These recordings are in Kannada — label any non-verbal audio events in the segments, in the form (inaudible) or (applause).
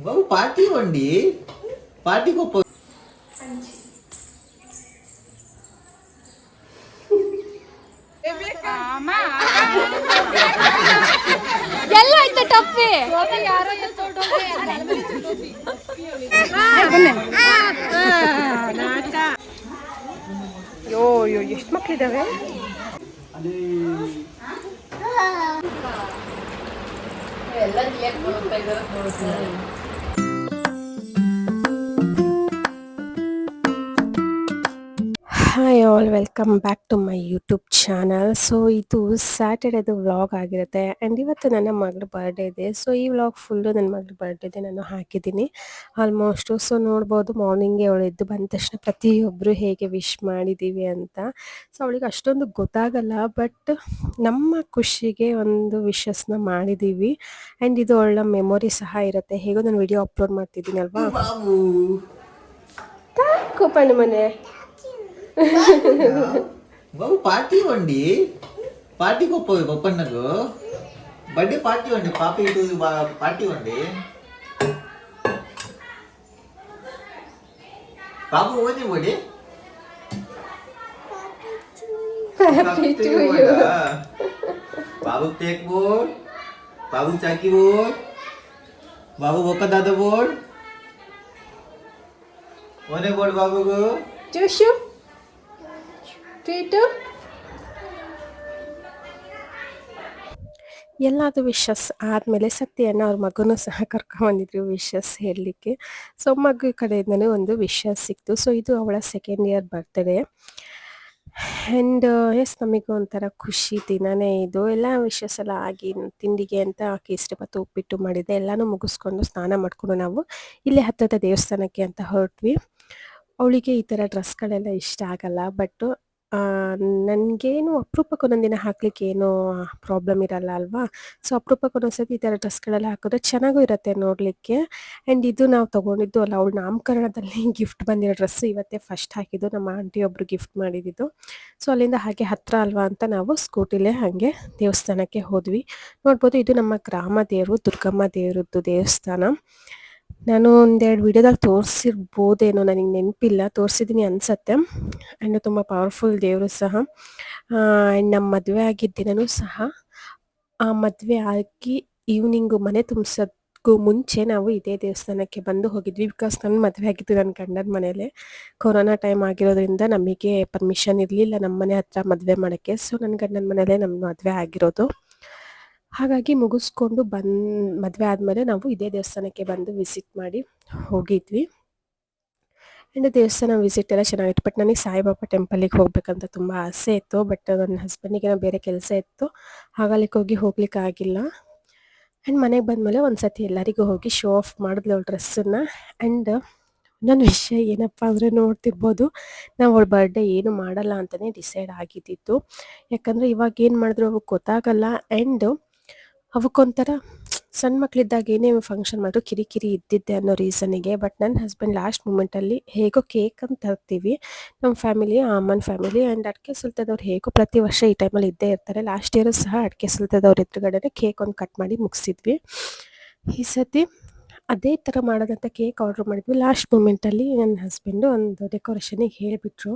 బాబు పార్టీ ఇవ్వండి పార్టీ గొప్ప ಎಲ್ಲ ಆಯ್ತು ಟಪ್ಪಿ ಯೋ ಯೋ ಎಷ್ಟು ಮಕ್ಳಿದಾವೆ hi all welcome back to my YouTube channel so ಇದು ಸ್ಯಾಟರ್ಡೇದು ವ್ಲಾಗ್ ಆಗಿರುತ್ತೆ. ಆ್ಯಂಡ್ ಇವತ್ತು ನನ್ನ ಮಗಳ ಬರ್ಡೇ ಇದೆ. ಸೊ ಈ ವ್ಲಾಗ್ ಫುಲ್ಲು ನನ್ನ ಮಗಳ ಬರ್ಡೇದೆ ನಾನು ಹಾಕಿದ್ದೀನಿ. ಆಲ್ಮೋಸ್ಟು ಸೊ ನೋಡ್ಬೋದು ಮಾರ್ನಿಂಗೇ ಅವಳು ಎದ್ದು ಬಂದ ತಕ್ಷಣ ಪ್ರತಿಯೊಬ್ಬರು ಹೇಗೆ ವಿಶ್ ಮಾಡಿದ್ದೀವಿ ಅಂತ. ಸೊ ಅವಳಿಗೆ ಅಷ್ಟೊಂದು ಗೊತ್ತಾಗಲ್ಲ. ಬಟ್ ನಮ್ಮ ಖುಷಿಗೆ ಒಂದು ವಿಶಸ್ನ ಮಾಡಿದ್ದೀವಿ ಆ್ಯಂಡ್ ಇದು ಅವಳ ಮೆಮೊರಿ ಸಹ ಇರುತ್ತೆ. ಹೇಗೋ ನಾನು ವಿಡಿಯೋ ಅಪ್ಲೋಡ್ ಮಾಡ್ತಿದ್ದೀನಿ ಅಲ್ವಾ? ಕೂಪಣ್ಣ ಮನೆ. బాబు పార్టీ ఇవ్వండి పార్టీ గొప్ప గొప్పన్నకు. బర్త్డే పార్టీ ఇవ్వండి పాప ఇటు పార్టీ ఇవ్వండి బాబు ఓన్ ఇవ్వండి బాబు కేక్ బోర్డ్ బాబు చాకీ బోర్డ్ బాబు ఒక్క దాద బోర్డ్. ఓనే బోర్డ్ బాబుకు. ಜೋಶು ಟ್ರೀಟು ಎಲ್ಲದು ವಿಶಸ್ ಆದಮೇಲೆ ಸತ್ಯಣ್ಣ ಅವ್ರ ಮಗನೂ ಸಹ ಕರ್ಕೊಂಬಂದಿದ್ರು ವಿಶಸ್ ಹೇಳಲಿಕ್ಕೆ. ಸೊ ಮಗು ಕಡೆಯಿಂದನೂ ಒಂದು ವಿಶಸ್ ಸಿಕ್ತು. ಸೊ ಇದು ಅವಳ second year birthday and yes ನಮಗೂ ಒಂಥರ ಖುಷಿ ದಿನನೇ ಇದು. ಎಲ್ಲ ವಿಶಸ್ ಎಲ್ಲ ಆಗಿ ತಿಂಡಿಗೆ ಅಂತ ಕೇಸರಿ ಭಾತು ಉಪ್ಪಿಟ್ಟು ಮಾಡಿದೆ. ಎಲ್ಲನೂ ಮುಗಿಸ್ಕೊಂಡು ಸ್ನಾನ ಮಾಡಿಕೊಂಡು ನಾವು ಇಲ್ಲೇ ಹತ್ತಿರದ ದೇವಸ್ಥಾನಕ್ಕೆ ಅಂತ ಹೊರಟ್ವಿ. ಅವಳಿಗೆ ಈ ಥರ ಡ್ರೆಸ್ಗಳೆಲ್ಲ ಇಷ್ಟ ಆಗಲ್ಲ. ಬಟ್ ನನಗೇನು ಅಪರೂಪಕ್ಕೆ ಒಂದೊಂದು ದಿನ ಹಾಕ್ಲಿಕ್ಕೆ ಏನೂ ಪ್ರಾಬ್ಲಮ್ ಇರಲ್ಲ ಅಲ್ವಾ? ಸೊ ಅಪರೂಪಕ್ಕೆ ಒಂದೊಂದ್ಸತಿ ಈ ಥರ ಡ್ರೆಸ್ಗಳೆಲ್ಲ ಹಾಕಿದ್ರೆ ಚೆನ್ನಾಗೂ ಇರುತ್ತೆ ನೋಡಲಿಕ್ಕೆ. ಆ್ಯಂಡ್ ಇದು ನಾವು ತೊಗೊಂಡಿದ್ದು ಅಲ್ಲ, ಅವಳು ನಾಮಕರಣದಲ್ಲಿ ಗಿಫ್ಟ್ (laughs) ಬಂದಿರೋ ಡ್ರೆಸ್ ಇವತ್ತೇ ಫಸ್ಟ್ ಹಾಕಿದ್ದು. ನಮ್ಮ ಆಂಟಿ ಒಬ್ರು ಗಿಫ್ಟ್ ಮಾಡಿದ್ದು. ಸೊ ಅಲ್ಲಿಂದ ಹಾಗೆ ಹತ್ರ ಅಲ್ವಾ ಅಂತ ನಾವು ಸ್ಕೂಟಿಲೇ ಹಾಗೆ ದೇವಸ್ಥಾನಕ್ಕೆ ಹೋದ್ವಿ. ನೋಡ್ಬೋದು ಇದು ನಮ್ಮ ಗ್ರಾಮ ದೇವರು, ದುರ್ಗಮ್ಮ ದೇವರದ್ದು ದೇವಸ್ಥಾನ. ನಾನು ಒಂದೆರಡು ವಿಡಿಯೋದಲ್ಲಿ ತೋರಿಸಿರ್ಬೋದೇನೋ ನನಗೆ ನೆನಪಿಲ್ಲ ತೋರಿಸಿದ್ದೀನಿ ಅನ್ಸತ್ತೆ. ಆ್ಯಂಡ್ ತುಂಬ ಪವರ್ಫುಲ್ ದೇವರು ಸಹ. ಆ್ಯಂಡ್ ನಮ್ಮ ಮದುವೆ ಆಗಿದ್ದಿನೂ ಸಹ ಆ ಮದುವೆ ಆಗಿ ಈವ್ನಿಂಗು ಮನೆ ತುಂಬಿಸೋದಕ್ಕೂ ಮುಂಚೆ ನಾವು ಇದೇ ದೇವಸ್ಥಾನಕ್ಕೆ ಬಂದು ಹೋಗಿದ್ವಿ. ಬಿಕಾಸ್ ನನ್ನ ಮದುವೆ ಆಗಿದ್ದು ನನ್ನ ಗಂಡನ ಮನೇಲೆ. ಕೊರೋನಾ ಟೈಮ್ ಆಗಿರೋದ್ರಿಂದ ನಮಗೆ ಪರ್ಮಿಷನ್ ಇರಲಿಲ್ಲ ನಮ್ಮ ಮನೆ ಹತ್ರ ಮದುವೆ ಮಾಡೋಕ್ಕೆ. ಸೊ ನನ್ನ ಗಂಡನ ಮನೇಲೆ ನಮ್ಮ ಮದುವೆ ಆಗಿರೋದು. ಹಾಗಾಗಿ ಮುಗಿಸ್ಕೊಂಡು ಬಂದು, ಮದುವೆ ಆದಮೇಲೆ ನಾವು ಇದೇ ದೇವಸ್ಥಾನಕ್ಕೆ ಬಂದು ವಿಸಿಟ್ ಮಾಡಿ ಹೋಗಿದ್ವಿ. ಆ್ಯಂಡ್ ದೇವಸ್ಥಾನ ವಿಸಿಟ್ ಎಲ್ಲ ಚೆನ್ನಾಗಿತ್ತು ಬಟ್ ನನಗೆ ಸಾಯಿಬಾಬಾ ಟೆಂಪಲಿಗೆ ಹೋಗ್ಬೇಕಂತ ತುಂಬ ಆಸೆ ಇತ್ತು ಬಟ್ ನನ್ನ ಹಸ್ಬೆಂಡಿಗೆ ಬೇರೆ ಕೆಲಸ ಇತ್ತು ಹಾಗಲಿಕ್ಕೆ ಹೋಗಿ ಹೋಗ್ಲಿಕ್ಕೆ ಆಗಿಲ್ಲ. ಆ್ಯಂಡ್ ಮನೆಗೆ ಬಂದಮೇಲೆ ಒಂದು ಸತಿ ಎಲ್ಲರಿಗೂ ಹೋಗಿ ಶೋ ಆಫ್ ಮಾಡಿದ್ಲು ಅವ್ಳ ಡ್ರೆಸ್ಸನ್ನು ಆ್ಯಂಡ್ ಇನ್ನೊಂದು ವಿಷಯ ಏನಪ್ಪ ಅಂದರೆ ನೋಡ್ತಿರ್ಬೋದು, ನಾವು ಅವಳ ಬರ್ಡೇ ಏನು ಮಾಡಲ್ಲ ಅಂತಲೇ ಡಿಸೈಡ್ ಆಗಿದ್ದಿತ್ತು. ಯಾಕಂದರೆ ಇವಾಗ ಏನು ಮಾಡಿದ್ರು ಅವ್ರಿಗೆ ಗೊತ್ತಾಗಲ್ಲ ಆ್ಯಂಡ್ ಅವಕ್ಕೊಂಥರ ಸಣ್ಣ ಮಕ್ಕಳಿದ್ದಾಗ ಏನೇ ಫಂಕ್ಷನ್ ಮಾಡಿದ್ರು, ಕಿರಿಕಿರಿ ಇದ್ದಿದ್ದೆ ಅನ್ನೋ ರೀಸನಿಗೆ ಬಟ್ ನನ್ನ ಹಸ್ಬೆಂಡ್ ಲಾಸ್ಟ್ ಮೂಮೆಂಟಲ್ಲಿ ಹೇಗೋ ಕೇಕ್ ಅಂತ ತರ್ತೀವಿ. ನಮ್ಮ ಫ್ಯಾಮಿಲಿ ಅಮ್ಮನ ಫ್ಯಾಮಿಲಿ ಆ್ಯಂಡ್ ಅಡಿಕೆ ಸುಲ್ತದವ್ರು ಹೇಗೋ ಪ್ರತಿ ವರ್ಷ ಈ ಟೈಮಲ್ಲಿ ಇದ್ದೇ ಇರ್ತಾರೆ. ಲಾಸ್ಟ್ ಇಯರು ಸಹ ಅಡಿಕೆ ಸುಲ್ತದವ್ರ ಎದುರುಗಡೆ ಕೇಕ್ ಒಂದು ಕಟ್ ಮಾಡಿ ಮುಗಿಸಿದ್ವಿ. ಈ ಸತಿ ಅದೇ ಥರ ಮಾಡೋದಂತ ಕೇಕ್ ಆರ್ಡ್ರ್ ಮಾಡಿದ್ವಿ. ಲಾಸ್ಟ್ ಮೂಮೆಂಟಲ್ಲಿ ನನ್ನ ಹಸ್ಬೆಂಡು ಒಂದು ಡೆಕೋರೇಷನಿಗೆ ಹೇಳಿಬಿಟ್ರು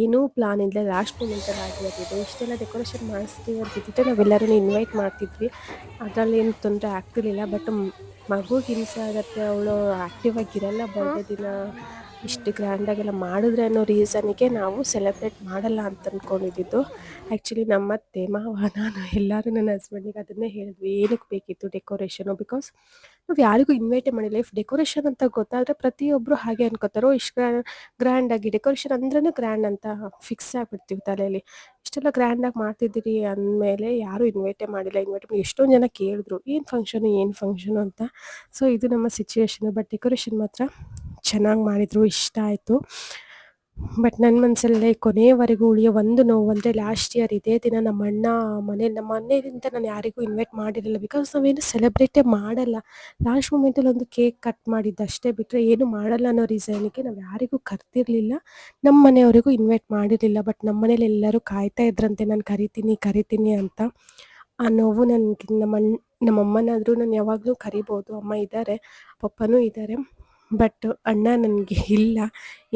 ಏನೂ ಪ್ಲಾನ್ ಇಲ್ಲ ಲಾಸ್ಟ್ ಮೂಮೆಂಟಲ್ಲಿ ಆಗಿರೋದು ಇಷ್ಟೆಲ್ಲ ಡೆಕೋರೇಷನ್ ಮಾಡಿಸ್ತೀವಿ ಅಂತಿದ್ದಿದ್ರೆ ನಾವೆಲ್ಲರೂ ಇನ್ವೈಟ್ ಮಾಡ್ತಿದ್ವಿ. ಅದರಲ್ಲಿ ಏನು ತೊಂದರೆ ಆಗ್ತಿರ್ಲಿಲ್ಲ ಬಟ್ ಮಗು ಹಿಂಸೆ ಆಗತ್ತೆ ಅವಳು ಆ್ಯಕ್ಟಿವ್ ಆಗಿರಲ್ಲ ಬರ್ಡೇ ದಿನ ಇಷ್ಟು ಗ್ರ್ಯಾಂಡಾಗೆಲ್ಲ ಮಾಡಿದ್ರೆ ಅನ್ನೋ ರೀಸನ್ಗೆ ನಾವು ಸೆಲೆಬ್ರೇಟ್ ಮಾಡಲ್ಲ ಅಂತ ಅಂದ್ಕೊಂಡಿದ್ದು ಆ್ಯಕ್ಚುಲಿ ನಮ್ಮತ್ತೆ ಮಾವ ನಾನು ಎಲ್ಲರೂ ನನ್ನ ಹಸ್ಬೆಂಡಿಗೆ ಅದನ್ನೇ ಹೇಳಿದ್ವಿ. ಏನಕ್ಕೆ ಬೇಕಿತ್ತು ಡೆಕೋರೇಷನು ಬಿಕಾಸ್ ನಾವು ಯಾರಿಗೂ ಇನ್ವೈಟೇ ಮಾಡಿಲ್ಲ. ಇಫ್ ಡೆಕೋರೇಷನ್ ಅಂತ ಗೊತ್ತಾದರೆ ಪ್ರತಿಯೊಬ್ಬರು ಹಾಗೆ ಅನ್ಕೋತಾರೋ. ಇಷ್ಟು ಗ್ರ್ಯಾ ಗ್ರ್ಯಾಂಡಾಗಿ ಡೆಕೋರೇಷನ್ ಅಂದ್ರೂ ಗ್ರ್ಯಾಂಡ್ ಅಂತ ಫಿಕ್ಸ್ ಆಗಿಬಿಡ್ತೀವಿ ತಲೆಯಲ್ಲಿ ಇಷ್ಟೆಲ್ಲ ಗ್ರ್ಯಾಂಡಾಗಿ ಮಾಡ್ತಿದ್ದೀರಿ ಅಂದಮೇಲೆ ಯಾರೂ ಇನ್ವೈಟೇ ಮಾಡಿಲ್ಲ. ಇನ್ವೈಟ್ ಮಾಡಿ ಎಷ್ಟೊಂದು ಜನ ಕೇಳಿದ್ರು. ಏನು ಫಂಕ್ಷನು ಏನು ಫಂಕ್ಷನು ಅಂತ. ಸೊ ಇದು ನಮ್ಮ ಸಿಚುವೇಶನ್ ಬಟ್ ಡೆಕೋರೇಷನ್ ಮಾತ್ರ ಚೆನ್ನಾಗಿ ಮಾಡಿದರು, ಇಷ್ಟ ಆಯಿತು. ಬಟ್ ನನ್ನ ಮನಸ್ಸಲ್ಲೇ ಕೊನೆಯವರೆಗೂ ಉಳಿಯೋ ಒಂದು ನೋವು ಅಂದರೆ ಲಾಸ್ಟ್ ಇಯರ್ ಇದೇ ದಿನ ನಮ್ಮ ಅಣ್ಣ ಮನೇಲಿ ನಮ್ಮ ಮನೆಯಿಂದ ನಾನು ಯಾರಿಗೂ ಇನ್ವೈಟ್ ಮಾಡಿರಲಿಲ್ಲ ಬಿಕಾಸ್ ನಾವೇನು ಸೆಲೆಬ್ರೇಟೇ ಮಾಡಲ್ಲ. ಲಾಸ್ಟ್ ಮೂಮೆಂಟಲ್ಲಿ ಒಂದು ಕೇಕ್ ಕಟ್ ಮಾಡಿದ್ದು ಅಷ್ಟೇ ಬಿಟ್ಟರೆ ಏನು ಮಾಡಲ್ಲ ಅನ್ನೋ ರೀಸನ್ಗೆ ನಾವು ಯಾರಿಗೂ ಕರ್ತಿರಲಿಲ್ಲ ನಮ್ಮ ಮನೆಯವರಿಗೂ ಇನ್ವೈಟ್ ಮಾಡಿರಲಿಲ್ಲ ಬಟ್ ನಮ್ಮ ಮನೇಲಿ ಎಲ್ಲರೂ ಕಾಯ್ತಾ ಇದ್ರಂತೆ, ನಾನು ಕರಿತೀನಿ ಕರಿತೀನಿ ಅಂತ. ಆ ನೋವು ನನಗೆ ನಮ್ಮ ಅಣ್ಣ ನಮ್ಮ ಅಮ್ಮನಾದರೂ ನಾನು ಯಾವಾಗಲೂ ಕರಿಬೋದು. ಅಮ್ಮ ಇದ್ದಾರೆ ಪಪ್ಪನೂ ಇದ್ದಾರೆ ಬಟ್ ಅಣ್ಣ ನನಗೆ ಇಲ್ಲ.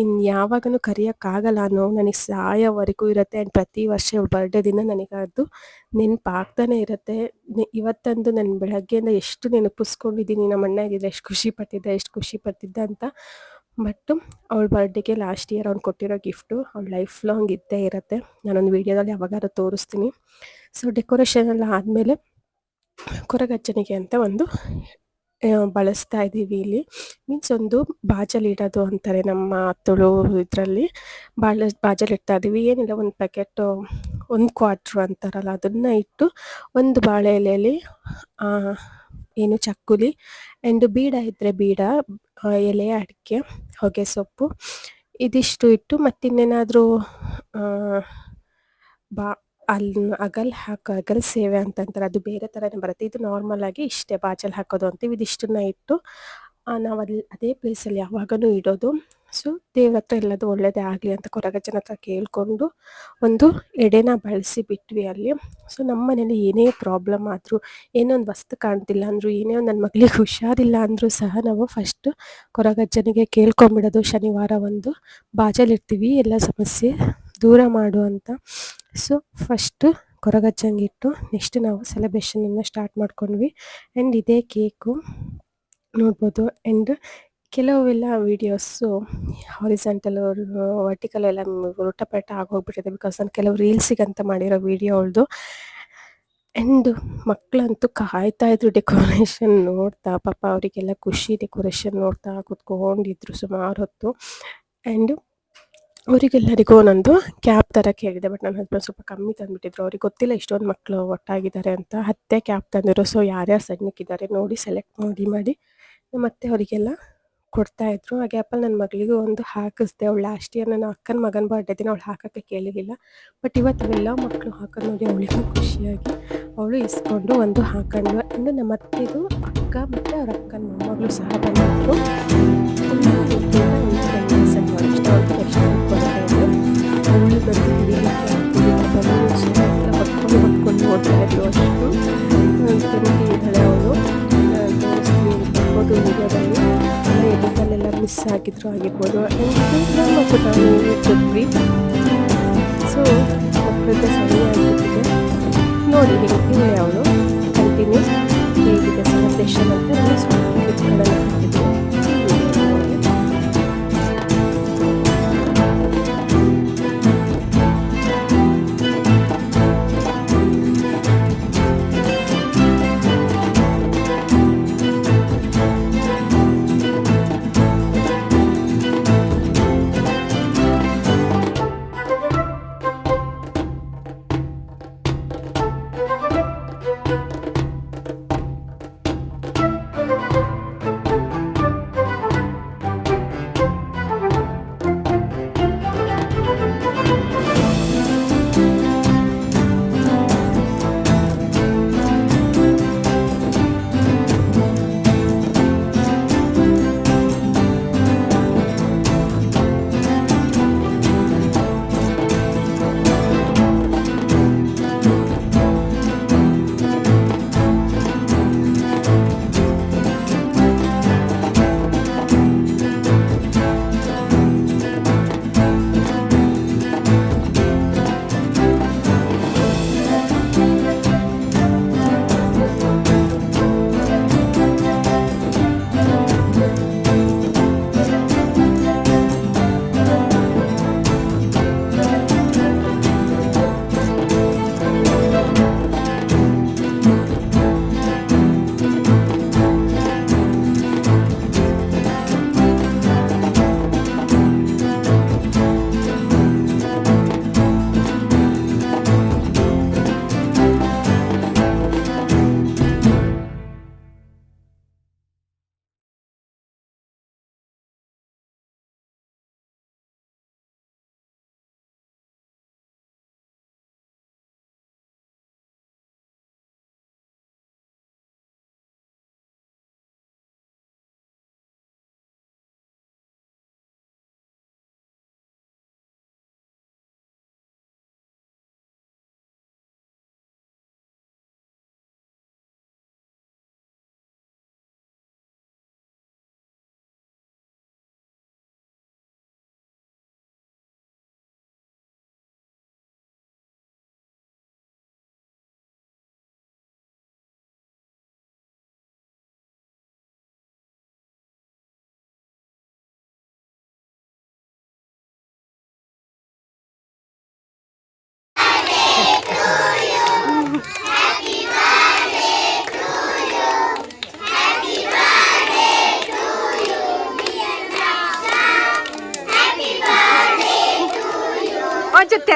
ಇನ್ನು ಯಾವಾಗಲೂ ಕರೆಯೋಕ್ಕಾಗಲ್ಲ ಅನ್ನೋ ನನಗೆ ಸಾಯೋವರೆಗೂ ಇರುತ್ತೆ. ಆ್ಯಂಡ್ ಪ್ರತಿ ವರ್ಷ ಬರ್ಡೇ ದಿನ ನನಗೆ ಅದು ನೆನಪಾಗ್ತಾನೆ ಇರುತ್ತೆ. ಇವತ್ತಂದು ನಾನು ಬೆಳಗ್ಗೆಯಿಂದ ಎಷ್ಟು ನೆನಪಿಸ್ಕೊಂಡಿದ್ದೀನಿ ನಮ್ಮ ಅಣ್ಣ ಇದ್ದಿದ್ರೆ ಎಷ್ಟು ಖುಷಿ ಪಟ್ಟಿದ್ದೆ, ಎಷ್ಟು ಖುಷಿ ಪಟ್ಟಿದ್ದೆ ಅಂತ. ಬಟ್ ಅವಳ ಬರ್ಡೇಗೆ ಲಾಸ್ಟ್ ಇಯರ್ ಅವ್ನು ಕೊಟ್ಟಿರೋ ಗಿಫ್ಟು ಅವ್ಳ ಲೈಫ್ ಲಾಂಗ್ ಇದ್ದೇ ಇರುತ್ತೆ. ನಾನೊಂದು ವೀಡಿಯೋದಲ್ಲಿ ಯಾವಾಗಾದ್ರೂ ತೋರಿಸ್ತೀನಿ. ಸೊ ಡೆಕೋರೇಷನ್ ಎಲ್ಲ ಆದಮೇಲೆ ಕೊರಗಜ್ಜನಿಗೆ ಅಂತ ಒಂದು ಬಳಸ್ತಾ ಇದ್ದೀವಿ ಇಲ್ಲಿ. ಮೀನ್ಸ್ ಒಂದು ಬಾಜಲ್ ಇಡೋದು ಅಂತಾರೆ ನಮ್ಮ ತುಳು ಇದರಲ್ಲಿ. ಬಾಳ, ಬಾಜಲ್ ಇಡ್ತಾ ಇದ್ದೀವಿ. ಏನಿಲ್ಲ, ಒಂದು ಪ್ಯಾಕೆಟ್ ಒಂದು ಕ್ವಾಟ್ರು ಅಂತಾರಲ್ಲ, ಅದನ್ನು ಇಟ್ಟು ಒಂದು ಬಾಳೆ ಎಲೆಯಲ್ಲಿ ಏನು ಚಕ್ಕುಲಿ ಆ್ಯಂಡ್ ಬೀಡ ಇದ್ದರೆ ಬೀಡ ಎಲೆ ಅಡಿಕೆ, ಹೊಗೆ ಸೊಪ್ಪು, ಇದಿಷ್ಟು ಇಟ್ಟು ಮತ್ತಿನ್ನೇನಾದರೂ ಬಾ ಅಲ್ಲಿ ಅಗಲ್ ಹಾಕೋ, ಅಗಲ್ ಸೇವೆ ಅಂತಂತಾರೆ. ಅದು ಬೇರೆ ಥರನೇ ಬರುತ್ತೆ. ಇದು ನಾರ್ಮಲ್ ಆಗಿ ಇಷ್ಟೇ. ಬಾಚಲ್ ಹಾಕೋದು ಅಂತೀವಿ ಇದಿಷ್ಟನ್ನ ಇಟ್ಟು ನಾವು ಅಲ್ಲಿ ಅದೇ ಪ್ಲೇಸಲ್ಲಿ ಯಾವಾಗಲೂ ಇಡೋದು. ಸೊ ದೇವ್ರ ಹತ್ರ ಎಲ್ಲದು ಒಳ್ಳೇದೇ ಆಗಲಿ ಅಂತ ಕೊರಗಜ್ಜನ ಹತ್ರ ಕೇಳಿಕೊಂಡು ಒಂದು ಎಡೆನ ಬಳಸಿ ಬಿಟ್ವಿ ಅಲ್ಲಿ. ಸೊ ನಮ್ಮ ಮನೇಲಿ ಏನೇ ಪ್ರಾಬ್ಲಮ್ ಆದರೂ, ಏನೋ ಒಂದು ವಸ್ತು ಕಾಣ್ತಿಲ್ಲ ಅಂದರೂ, ಏನೇ ಒಂದು ನನ್ನ ಮಗಳಿಗೆ ಹುಷಾರಿಲ್ಲ ಅಂದರೂ ಸಹ ನಾವು ಫಸ್ಟ್ ಕೊರಗಜ್ಜನಿಗೆ ಕೇಳ್ಕೊಂಬಿಡೋದು ಶನಿವಾರ ಒಂದು. ಬಾಜಲಿರ್ತೀವಿ ಎಲ್ಲ ಸಮಸ್ಯೆ ದೂರ ಮಾಡು ಅಂತ. ಸೊ ಫಸ್ಟು ಕೊರಗಜ್ಜಂಗಿಟ್ಟು ನೆಕ್ಸ್ಟ್ ನಾವು ಸೆಲೆಬ್ರೇಷನನ್ನು ಸ್ಟಾರ್ಟ್ ಮಾಡ್ಕೊಂಡ್ವಿ. ಆ್ಯಂಡ್ ಇದೇ ಕೇಕು ನೋಡ್ಬೋದು. ಆ್ಯಂಡ್ ಕೆಲವೆಲ್ಲ ವೀಡಿಯೋಸು ಹಾರಿಸೆಂಟಲ್ ವರ್ಟಿಕಲ್ ಎಲ್ಲ ಉಲ್ಟಪಲ್ಟ ಆಗೋಗ್ಬಿಟ್ಟಿದೆ ಬಿಕಾಸ್ ನಾನು ಕೆಲವು ರೀಲ್ಸಿಗಂತ ಮಾಡಿರೋ ವೀಡಿಯೋ ಅವಳದು. ಆ್ಯಂಡ್ ಮಕ್ಕಳಂತೂ ಕಾಯ್ತಾ ಇದ್ರು ಡೆಕೋರೇಷನ್ ನೋಡ್ತಾ, ಪಾಪ ಅವರಿಗೆಲ್ಲ ಖುಷಿ ಡೆಕೋರೇಷನ್ ನೋಡ್ತಾ ಕುತ್ಕೊಂಡಿದ್ರು ಸುಮಾರು ಹೊತ್ತು. ಆ್ಯಂಡ್ ಅವರಿಗೆಲ್ಲರಿಗೂ ಒಂದೊಂದು ಕ್ಯಾಬ್ ಥರ ಕೇಳಿದೆ ಬಟ್ ನನ್ನ ಹಸ್ಬೆಂಡ್ ಸ್ವಲ್ಪ ಕಮ್ಮಿ ತಂದುಬಿಟ್ಟಿದ್ರು. ಅವ್ರಿಗೆ ಗೊತ್ತಿಲ್ಲ ಇಷ್ಟೊಂದು ಮಕ್ಕಳು ಒಟ್ಟಾಗಿದ್ದಾರೆ ಅಂತ. ಹತ್ತೆ ಕ್ಯಾಬ್ ತಂದಿರೋ ಸೊ ಯಾರ್ಯಾರು ಸಣ್ಣಕ್ಕಿದ್ದಾರೆ ನೋಡಿ ಸೆಲೆಕ್ಟ್ ಮಾಡಿ ಮಾಡಿ ಮತ್ತೆ ಅವರಿಗೆಲ್ಲ ಕೊಡ್ತಾ ಇದ್ರು. ಆ ಗ್ಯಾಪಲ್ಲಿ ನನ್ನ ಮಗಳಿಗೂ ಒಂದು ಹಾಕಿಸ್ದೆ. ಅವಳು ಲಾಸ್ಟ್ ಇಯರ್ ನನ್ನ ಅಕ್ಕನ ಮಗನ ಬರ್ಡೇ ದಿನ ಅವಳು ಹಾಕೋಕ್ಕೆ ಕೇಳಿರಲಿಲ್ಲ. ಬಟ್ ಇವತ್ತು ಎಲ್ಲ ಮಕ್ಕಳು ಹಾಕೋದು ನೋಡಿ ಅವಳಿಗೂ ಖುಷಿಯಾಗಿ ಅವಳು ಇಸ್ಕೊಂಡು ಒಂದು ಹಾಕೊಂಡು ಇನ್ನು ನಮ್ಮ ಅತ್ತೆದು ಅಕ್ಕ ಮತ್ತು ಅವ್ರ ಅಕ್ಕನ ಮೊಮ್ಮಗಳು ಸಹ ಬಂದಿದ್ರು. ಬಂದು ವಿಡಿಯೋದಲ್ಲಿ ಎಡಿಟಲ್ಲೆಲ್ಲ ಮಿಸ್ ಆಗಿದ್ರು ಆಗಿರ್ಬೋದು ಮತ್ತು ಸೊ ಮಕ್ಕಳದ್ದು ಸರಿ ಆಗಿಬಿಟ್ಟಿದೆ ನೋಡಿ ಹೇಳ್ತೀನಿ ಅವಳು ಕಂಟಿನ್ಯೂ ಹೇಗಿದೆ ಸೆಲೆಬ್ರೇಷನ್ ಅಂತ ನಾನು ಸ್ವಲ್ಪ ಕ್ಲಿಪ್ಗಳನ್ನು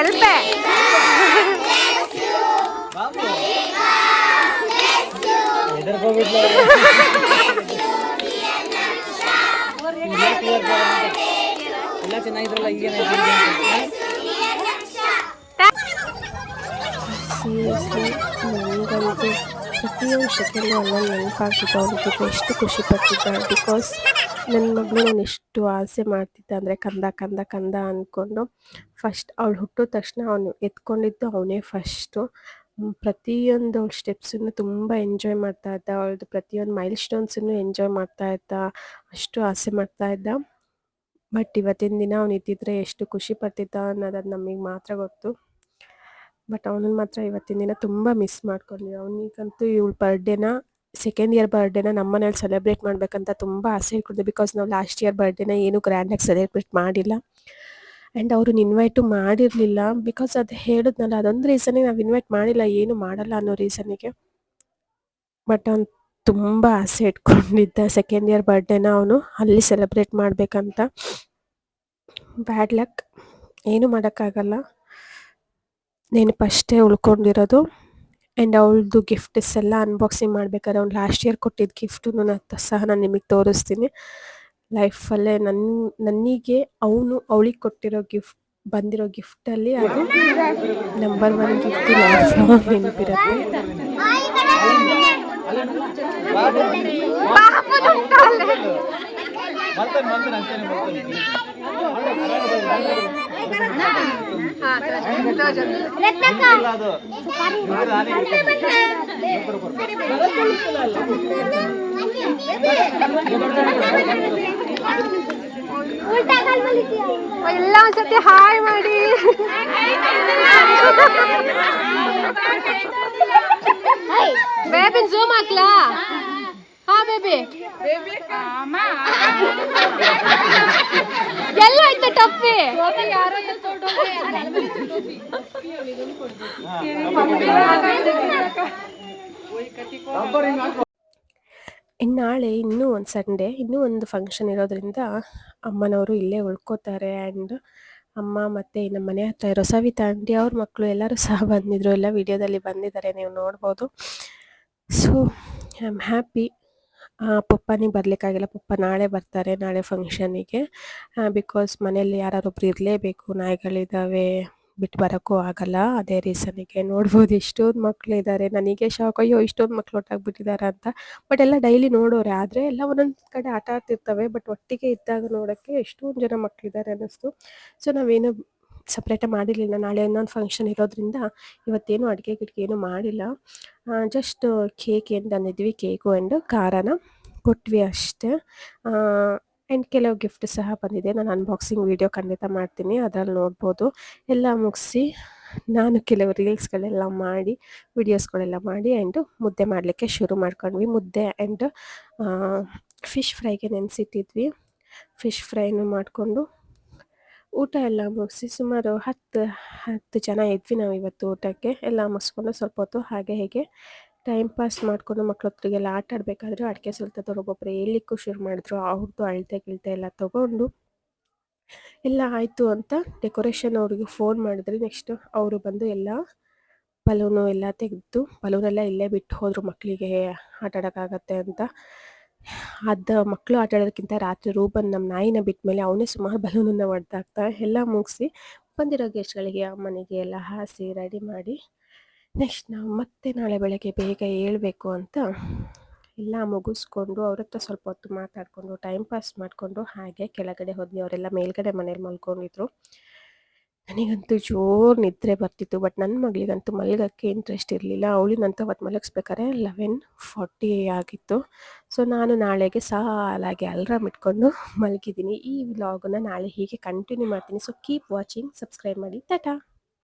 ಸೆಲ್ಫೆ ಬಾಬು ಎಲ್ಲ ಚೆನ್ನಾಗಿದ್ರಲ್ಲ ಈಗ ಸೀರಿಯಸ್ಲಿ ನನಗಂತೂ ಪ್ರತಿಯೊಂದು ಸೆಕೆಂಡು ಅಲ್ಲ ನೆನಪಾಗ್ತಿತ್ತು ಅವ್ರ ಜೊತೆ ಎಷ್ಟು ಖುಷಿ ಪಡ್ತಿದ್ದ ಬಿಕಾಸ್ ನನ್ನ ಮಗಳು ನಾನು ಎಷ್ಟು ಆಸೆ ಮಾಡ್ತಿದ್ದೆ ಅಂದರೆ ಕಂದ ಕಂದ ಕಂದ ಅಂದ್ಕೊಂಡು ಫಸ್ಟ್ ಅವಳು ಹುಟ್ಟಿದ ತಕ್ಷಣ ಅವನು ಎತ್ಕೊಂಡಿದ್ದು ಅವನೇ ಫಸ್ಟು ಪ್ರತಿಯೊಂದು ಅವಳ ಸ್ಟೆಪ್ಸನ್ನು ತುಂಬ ಎಂಜಾಯ್ ಮಾಡ್ತಾ ಇದ್ದ. ಅವಳದು ಪ್ರತಿಯೊಂದು ಮೈಲ್ ಸ್ಟೋನ್ಸನ್ನು ಎಂಜಾಯ್ ಮಾಡ್ತಾ ಇದ್ದ. ಅಷ್ಟು ಆಸೆ ಮಾಡ್ತಾ ಇದ್ದ. ಬಟ್ ಇವತ್ತಿನ ದಿನ ಅವನು ಇದ್ದಿದ್ರೆ ಎಷ್ಟು ಖುಷಿ ಪಡ್ತಿದ್ದ ಅನ್ನೋದು ನಮಗೆ ಮಾತ್ರ ಗೊತ್ತು. ಬಟ್ ಅವನನ್ನು ಮಾತ್ರ ಇವತ್ತಿನ ದಿನ ತುಂಬ ಮಿಸ್ ಮಾಡ್ಕೊಂಡ್ವಿ. ಅವನಿಗಂತೂ ಇವಳು ಬರ್ಡೇನ ಸೆಕೆಂಡ್ ಇಯರ್ ಬರ್ಡೇನ ನಮ್ಮ ಮನೇಲಿ ಸೆಲೆಬ್ರೇಟ್ ಮಾಡಬೇಕಂತ ತುಂಬ ಆಸೆ ಇಟ್ಕೊಂಡಿದ್ದೆ ಬಿಕಾಸ್ ನಾವು ಲಾಸ್ಟ್ ಇಯರ್ ಬರ್ಡೇನ ಏನು ಗ್ರ್ಯಾಂಡಾಗಿ ಸೆಲೆಬ್ರೇಟ್ ಮಾಡಿಲ್ಲ. ಆ್ಯಂಡ್ ಅವ್ರನ್ನ ಇನ್ವೈಟು ಮಾಡಿರಲಿಲ್ಲ ಬಿಕಾಸ್ ಅದು ಹೇಳಿದ್ನಲ್ಲ, ಅದೊಂದು ರೀಸನ್ನೇ ನಾವು ಇನ್ವೈಟ್ ಮಾಡಿಲ್ಲ, ಏನು ಮಾಡಲ್ಲ ಅನ್ನೋ ರೀಸನಿಗೆ ಬಟ್ ಅವ್ನು ತುಂಬ ಆಸೆ ಇಟ್ಕೊಂಡಿದ್ದ ಸೆಕೆಂಡ್ ಇಯರ್ ಬರ್ಡೇನ ಅವನು ಅಲ್ಲಿ ಸೆಲೆಬ್ರೇಟ್ ಮಾಡಬೇಕಂತ. ಬ್ಯಾಡ್ ಲಕ್ ಏನು ಮಾಡೋಕ್ಕಾಗಲ್ಲ. ನೆನಪಷ್ಟೇ ಉಳ್ಕೊಂಡಿರೋದು. ಆ್ಯಂಡ್ ಅವಳದು ಗಿಫ್ಟ್ಸ್ ಎಲ್ಲ ಅನ್ಬಾಕ್ಸಿಂಗ್ ಮಾಡ್ಬೇಕಾದ್ರೆ ಅವ್ನು ಲಾಸ್ಟ್ ಇಯರ್ ಕೊಟ್ಟಿದ್ದ ಗಿಫ್ಟನ್ನು ಸಹ ನಾನು ನಿಮಗೆ ತೋರಿಸ್ತೀನಿ ಲೈಫಲ್ಲೇ ನನ್ನ ನನಗೆ ಅವನು ಅವಳಿಗೆ ಕೊಟ್ಟಿರೋ ಗಿಫ್ಟ್ ಬಂದಿರೋ ಗಿಫ್ಟಲ್ಲಿ ಅದು ನಂಬರ್ ಒನ್ ಗಿಫ್ಟ್ ಲೈಫ್ ನೆನಪಿರುತ್ತೆ ಬರ್ತಾನೆ ಬರ್ತಾನೆ ಅಂತಾನೆ ಬರ್ತಾನೆ ಇಲ್ಲ ಅದು ಇದು ನಾನೇ ಎಲ್ಲ ಒಂದ್ಸತಿ ಹಾಯ್ ಮಾಡಿ ಬೇಬಿ ಝೂಮ್ ಹಾಕ್ಲಾ ಹಾ ಬೇಬಿ ಎಲ್ಲ ಆಯ್ತು ಟಪ್ಪಿ ಇನ್ನು ನಾಳೆ ಇನ್ನೂ ಒಂದು ಸಂಡೇ ಇನ್ನೂ ಒಂದು ಫಂಕ್ಷನ್ ಇರೋದ್ರಿಂದ ಅಮ್ಮನವರು ಇಲ್ಲೇ ಉಳ್ಕೋತಾರೆ ಆ್ಯಂಡ್ ಅಮ್ಮ ಮತ್ತು ನಮ್ಮ ಮನೆ ಹತ್ರ ಇರೋ ಸವಿತಾ ಆಂಟಿ ಅವ್ರ ಮಕ್ಕಳು ಎಲ್ಲರೂ ಸಹ ಬಂದಿದ್ರು ಎಲ್ಲ ವಿಡಿಯೋದಲ್ಲಿ ಬಂದಿದ್ದಾರೆ ನೀವು ನೋಡ್ಬೋದು. ಸೊ ಐ ಆಮ್ ಹ್ಯಾಪಿ ಪಪ್ಪನಿಗೆ ಬರಲಿಕ್ಕಾಗಿಲ್ಲ. ಪಪ್ಪ ನಾಳೆ ಬರ್ತಾರೆ, ನಾಳೆ ಫಂಕ್ಷನಿಗೆ ಬಿಕಾಸ್ ಮನೇಲಿ ಯಾರೊಬ್ರು ಇರಲೇಬೇಕು. ನಾಯಿಗಳಿದ್ದಾವೆ ಬಿಟ್ಟು ಬರೋಕ್ಕೂ ಆಗಲ್ಲ. ಅದೇ ರೀಸನಿಗೆ ನೋಡ್ಬೋದು ಇಷ್ಟೊಂದು ಮಕ್ಕಳಿದ್ದಾರೆ ನನಗೆ ಶಾಕ್ ಅಯ್ಯೋ, ಇಷ್ಟೊಂದು ಮಕ್ಳು ಒಟ್ಟಾಗ್ಬಿಟ್ಟಿದ್ದಾರೆ ಅಂತ. ಬಟ್ ಎಲ್ಲ ಡೈಲಿ ನೋಡೋರೆ. ಆದರೆ ಎಲ್ಲ ಒಂದೊಂದು ಕಡೆ ಆಟ ಆಡ್ತಿರ್ತವೆ. ಬಟ್ ಒಟ್ಟಿಗೆ ಇದ್ದಾಗ ನೋಡೋಕ್ಕೆ ಎಷ್ಟೊಂದು ಜನ ಮಕ್ಕಳಿದ್ದಾರೆ ಅನ್ನಿಸ್ತು. ಸೊ ನಾವೇನು ಸಪ್ರೇಟಾಗಿ ಮಾಡಿರಲಿಲ್ಲ. ನಾಳೆ ಇನ್ನೊಂದು ಫಂಕ್ಷನ್ ಇರೋದ್ರಿಂದ ಇವತ್ತೇನು ಅಡುಗೆ ಗಿಡಿಗೆ ಏನು ಮಾಡಿಲ್ಲ. ಜಸ್ಟ್ ಕೇಕ್ ಏನು ತಂದಿದ್ವಿ ಕೇಕು ಆ್ಯಂಡ್ ಖಾರನ ಕೊಟ್ವಿ ಅಷ್ಟೇ. ಆ್ಯಂಡ್ ಕೆಲವು ಗಿಫ್ಟ್ ಸಹ ಬಂದಿದೆ. ನಾನು ಅನ್ಬಾಕ್ಸಿಂಗ್ ವೀಡಿಯೋ ಖಂಡಿತ ಮಾಡ್ತೀನಿ. ಅದರಲ್ಲಿ ನೋಡ್ಬೋದು. ಎಲ್ಲ ಮುಗಿಸಿ ನಾನು ಕೆಲವು ರೀಲ್ಸ್ಗಳೆಲ್ಲ ಮಾಡಿ ವಿಡಿಯೋಸ್ಗಳೆಲ್ಲ ಮಾಡಿ ಆ್ಯಂಡ್ ಮುದ್ದೆ ಮಾಡಲಿಕ್ಕೆ ಶುರು ಮಾಡ್ಕೊಂಡ್ವಿ. ಮುದ್ದೆ ಆ್ಯಂಡ್ ಫಿಶ್ ಫ್ರೈಗೆ ನೆನೆಸಿಟ್ಟಿದ್ವಿ. ಫಿಶ್ ಫ್ರೈನು ಮಾಡಿಕೊಂಡು ಊಟ ಎಲ್ಲ ಮುಗಿಸಿ ಸುಮಾರು ಹತ್ತು ಹತ್ತು ಜನ ಇದ್ವಿ ನಾವು ಇವತ್ತು ಊಟಕ್ಕೆ. ಎಲ್ಲ ಮುಗಿಸ್ಕೊಂಡು ಸ್ವಲ್ಪ ಹೊತ್ತು ಹಾಗೆ ಹೇಗೆ ಟೈಮ್ ಪಾಸ್ ಮಾಡಿಕೊಂಡು ಮಕ್ಳೊತ್ತಿಗೆಲ್ಲ ಆಟ ಆಡಬೇಕಾದ್ರೆ ಅಡಿಕೆ ಸುಲ್ತದವ್ರು ಒಬ್ಬೊಬ್ಬರು ಹೇಳಿಕ್ಕೂ ಶುರು ಮಾಡಿದ್ರು. ಅವ್ರದ್ದು ಅಳತೆ ಗಿಳತೆ ಎಲ್ಲ ತೊಗೊಂಡು ಎಲ್ಲ ಆಯಿತು ಅಂತ ಡೆಕೋರೇಷನ್ ಅವ್ರಿಗೆ ಫೋನ್ ಮಾಡಿದ್ರೆ ನೆಕ್ಸ್ಟ್ ಅವರು ಬಂದು ಎಲ್ಲ ಬಲೂನು ಎಲ್ಲ ತೆಗೆದು ಬಲೂನೆಲ್ಲ ಇಲ್ಲೇ ಬಿಟ್ಟು ಹೋದರು ಮಕ್ಕಳಿಗೆ ಆಟ ಆಡೋಕ್ಕಾಗತ್ತೆ ಅಂತ. ಅದು ಮಕ್ಕಳು ಆಟ ಆಡೋದಕ್ಕಿಂತ ರಾತ್ರಿ ರೂಬನ್ ನಮ್ಮ ನಾಯಿನ ಬಿಟ್ಟ ಮೇಲೆ ಅವನೇ ಸುಮಾರು ಬಲೂನನ್ನು ಹೊಡೆದಾಗ್ತಾ ಎಲ್ಲ ಮುಗಿಸಿ ಬಂದಿರೋ ಗೆಸ್ಟ್ಗಳಿಗೆ ಅಮ್ಮನಿಗೆ ಎಲ್ಲ ಹಾಸಿ ರೆಡಿ ಮಾಡಿ ನೆಕ್ಸ್ಟ್ ನಾವು ಮತ್ತೆ ನಾಳೆ ಬೆಳಗ್ಗೆ ಬೇಗ ಏಳಬೇಕು ಅಂತ ಎಲ್ಲ ಮುಗಿಸ್ಕೊಂಡು ಅವ್ರ ಹತ್ರ ಸ್ವಲ್ಪ ಹೊತ್ತು ಮಾತಾಡಿಕೊಂಡು ಟೈಮ್ ಪಾಸ್ ಮಾಡಿಕೊಂಡು ಹಾಗೆ ಕೆಳಗಡೆ ಹೋದ್ವಿ ಅವರೆಲ್ಲ ಮೇಲ್ಗಡೆ ಮನೇಲಿ ಮಲ್ಕೊಂಡಿದ್ರು. ನನಗಂತೂ ಜೋರು ನಿದ್ರೆ ಬರ್ತಿತ್ತು ಬಟ್ ನನ್ನ ಮಗಳಿಗಂತೂ ಮಲಗೋಕ್ಕೆ ಇಂಟ್ರೆಸ್ಟ್ ಇರಲಿಲ್ಲ. ಅವಳಿಗಂತೂ ಅವತ್ತು ಮಲಗಿಸ್ಬೇಕಾದ್ರೆ ಲೆವೆನ್ ಫಾರ್ಟಿ ಆಗಿತ್ತು. ಸೊ ನಾನು ನಾಳೆಗೆ ಸಾಲಾಗಿ ಅಲ್ರಾಮ್ ಇಟ್ಕೊಂಡು ಮಲಗಿದ್ದೀನಿ. ಈ ವ್ಲಾಗನ್ನ ನಾಳೆ ಹೀಗೆ ಕಂಟಿನ್ಯೂ ಮಾಡ್ತೀನಿ. ಸೊ ಕೀಪ್ ವಾಚಿಂಗ್ ಸಬ್ಸ್ಕ್ರೈಬ್ ಮಾಡಿ. ಟಾಟಾ